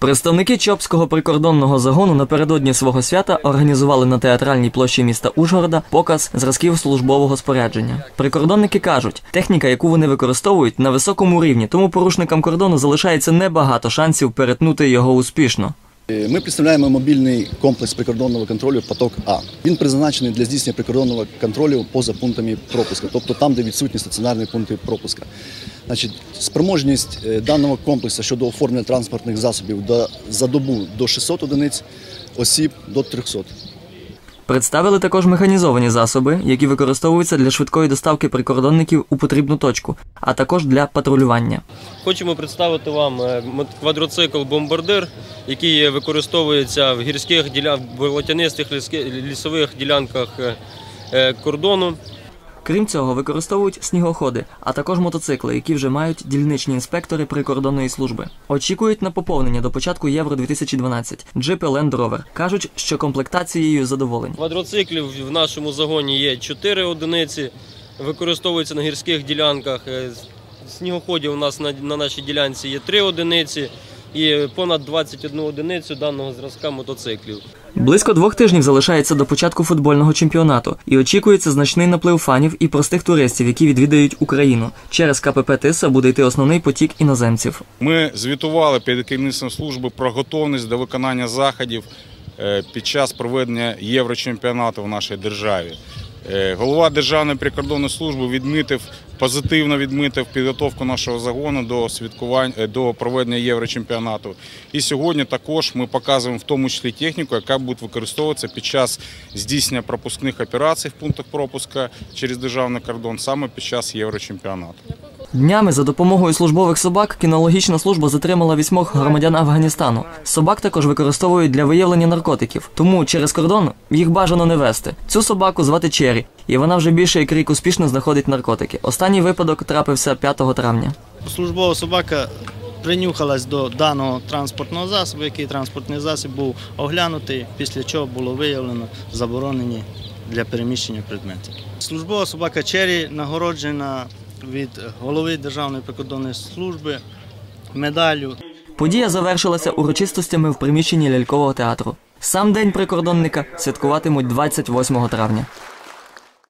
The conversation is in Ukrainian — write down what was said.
Представники Чопського прикордонного загону напередодні свого свята організували на театральній площі міста Ужгорода показ зразків службового спорядження. Прикордонники кажуть, техніка, яку вони використовують, на високому рівні, тому порушникам кордону залишається небагато шансів перетнути його успішно. Е, Ми представляємо мобільний комплекс прикордонного контролю поток А. Він призначений для здійснення прикордонного контролю поза пунктами пропуска, тобто там, де відсутні стаціонарні пункти пропуска. Значить, спроможність е, даного комплексу щодо оформлення транспортних засобів за добу до 600 одиниць, осіб до 300. Представили також механізовані засоби, які використовуються для швидкої доставки прикордонників у потрібну точку, а також для патрулювання. Хочемо представити вам е, квадроцикл бомбардир, який використовується в гірських ділянках, болотянистих лісових ділянках е, е, кордону. Крім цього, використовують снігоходи, а також мотоцикли, які вже мають дільничні інспектори прикордонної служби. Очікують на поповнення до початку Євро 2012 джипи Land Rover. кажуть, що комплектацією задоволені. Квадроциклів в нашому загоні є 4 одиниці, використовуються на гірських ділянках. Е, Снігоходів у нас на, на нашій ділянці є 3 одиниці і понад 21 одиницю даного зразка мотоциклів. Близько двох тижнів залишається до початку футбольного чемпіонату, і очікується значний наплив фанів і простих туристів, які відвідають Україну. Через КПП Тиса буде йти основний потік іноземців. Ми звітували перед керівництвом служби про готовність до виконання заходів е, під час проведення єврочемпіонату в нашій державі. Е, Голова Державної прикордонної служби відмітив позитивно відмітив підготовку нашого загону до святкувань е, до проведення єврочемпіонату. І сьогодні також ми показуємо в тому числі техніку, яка буде використовуватися під час здійснення пропускних операцій в пунктах пропуска через державний кордон саме під час єврочемпіонату. Днями за допомогою службових собак кінологічна служба затримала вісьмох громадян Афганістану. Собак також використовують для виявлення наркотиків, тому через кордон їх бажано не вести. Цю собаку звати Чері, і вона вже більше як рік успішно знаходить наркотики. Останній випадок трапився 5 травня. Службова собака принюхалась до даного транспортного засобу, який транспортний засіб був оглянутий, після чого було виявлено заборонені для переміщення предметів. Службова собака Чері нагороджена від голови Державної прикордонної служби медалю. Подія завершилася урочистостями в приміщенні лялькового театру. Сам день прикордонника святкуватимуть 28 травня.